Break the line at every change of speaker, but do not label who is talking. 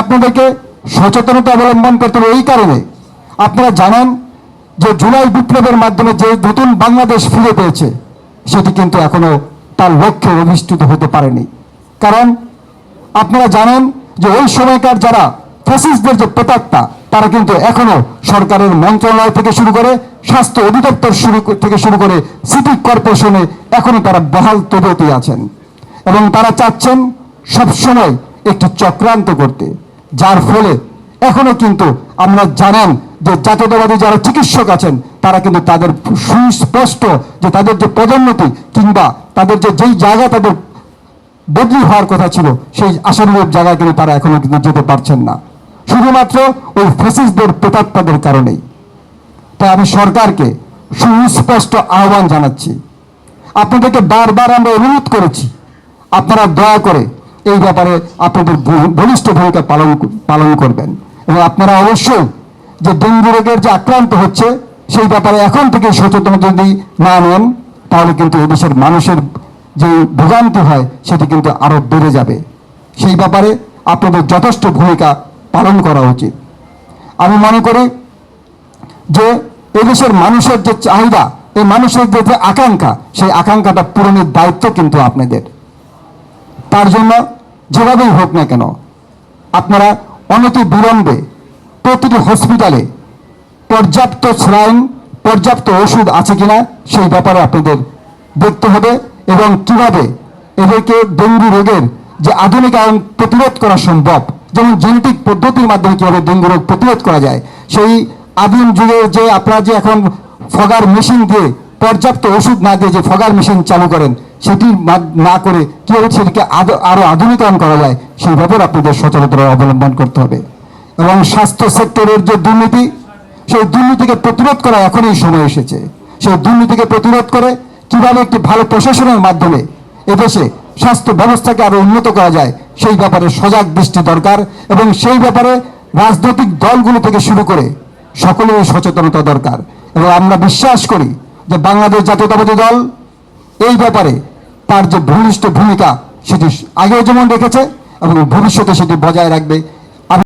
আপনাদেরকে সচেতনতা অবলম্বন করতে হবে এই কারণে। আপনারা জানেন যে জুলাই বিপ্লবের মাধ্যমে যে নতুন বাংলাদেশ ফিরে পেয়েছে, সেটি কিন্তু এখনও তার লক্ষ্যে অধিষ্ঠিত হতে পারেনি। কারণ আপনারা জানেন যে ওই সময়কার যারা ফ্যাসিস্টদের যে প্রেতাত্মা তারা কিন্তু এখনও সরকারের মন্ত্রণালয় থেকে শুরু করে, স্বাস্থ্য অধিদপ্তর শুরু থেকে শুরু করে সিটি কর্পোরেশনে এখনও তারা বহাল তবিয়তে আছেন। এবং তারা চাচ্ছেন সবসময় একটি চক্রান্ত করতে। যার ফলে এখনও কিন্তু আমরা জানেন যে জাতীয়তাবাদী যারা চিকিৎসক আছেন, তারা কিন্তু তাদের সুস্পষ্ট যে তাদের যে পদোন্নতি কিংবা তাদের যে যেই জায়গা তাদের বদলি হওয়ার কথা ছিল, সেই আশানুরূপ জায়গায় কিন্তু তারা এখনও কিন্তু যেতে পারছেন না। শুধুমাত্র ওই ফেসিসদের প্রেতাত্মাদের কারণেই। তাই আমি সরকারকে সুস্পষ্ট আহ্বান জানাচ্ছি। আপনাদেরকে বারবার আমরা অনুরোধ করেছি, আপনারা দয়া করে এই ব্যাপারে আপনাদের বলিষ্ঠ ভূমিকা পালন পালন করবেন। এবং আপনারা অবশ্যই যে ডেঙ্গু রোগের যে আক্রান্ত হচ্ছে, সেই ব্যাপারে এখন থেকে সচেতন যদি না নেন, তাহলে কিন্তু এদেশের মানুষের যে ভোগান্তি হয়, সেটি কিন্তু আরও বেড়ে যাবে। সেই ব্যাপারে আপনাদের যথেষ্ট ভূমিকা পালন করা উচিত। আমি মনে করি যে এদেশের মানুষের যে চাহিদা, এই মানুষের যে যে আকাঙ্ক্ষা, সেই আকাঙ্ক্ষাটা পূরণের দায়িত্ব কিন্তু আপনাদের। তার জন্য যেভাবেই হোক না কেন, আপনারা অনতি বিলম্বে প্রতিটি হসপিটালে পর্যাপ্ত স্লাইন পর্যাপ্ত ওষুধ আছে কিনা সেই ব্যাপারে আপনাদের দেখতে হবে এবং কীভাবে এদেরকে ডেঙ্গু রোগের যে আধুনিক আধুনিকায়ন প্রতিরোধ করা সম্ভব, যেমন জেনেটিক পদ্ধতির মাধ্যমে কীভাবে ডেঙ্গু রোগ প্রতিরোধ করা যায়, সেই আদিম যুগে যে আপনারা যে এখন ফগার মেশিন দিয়ে পর্যাপ্ত ওষুধ না দিয়ে যে ফগার মেশিন চালু করেন সেটি না করে কীভাবে সেটিকে আদ- আরও আধুনিকায়ন করা যায়, সেই ব্যাপারে আপনাদের সচেতনতা অবলম্বন করতে হবে। এবং স্বাস্থ্য সেক্টরের যে দুর্নীতি, সেই দুর্নীতিকে প্রতিরোধ করা এখনই সময় এসেছে। সেই দুর্নীতিকে প্রতিরোধ করে কীভাবে একটি ভালো প্রশাসনের মাধ্যমে এদেশে স্বাস্থ্য ব্যবস্থাকে আরও উন্নত করা যায়, সেই ব্যাপারে সজাগ দৃষ্টি দরকার এবং সেই ব্যাপারে রাজনৈতিক দলগুলো থেকে শুরু করে সকলেরই সচেতনতা দরকার। এবং আমরা বিশ্বাস করি যে বাংলাদেশ জাতীয়তাবাদী দল এই ব্যাপারে তার যে ভূমিষ্ঠ ভূমিকা সেটি আগেও যেমন রেখেছে এবং ভবিষ্যতে সেটি বজায় রাখবে।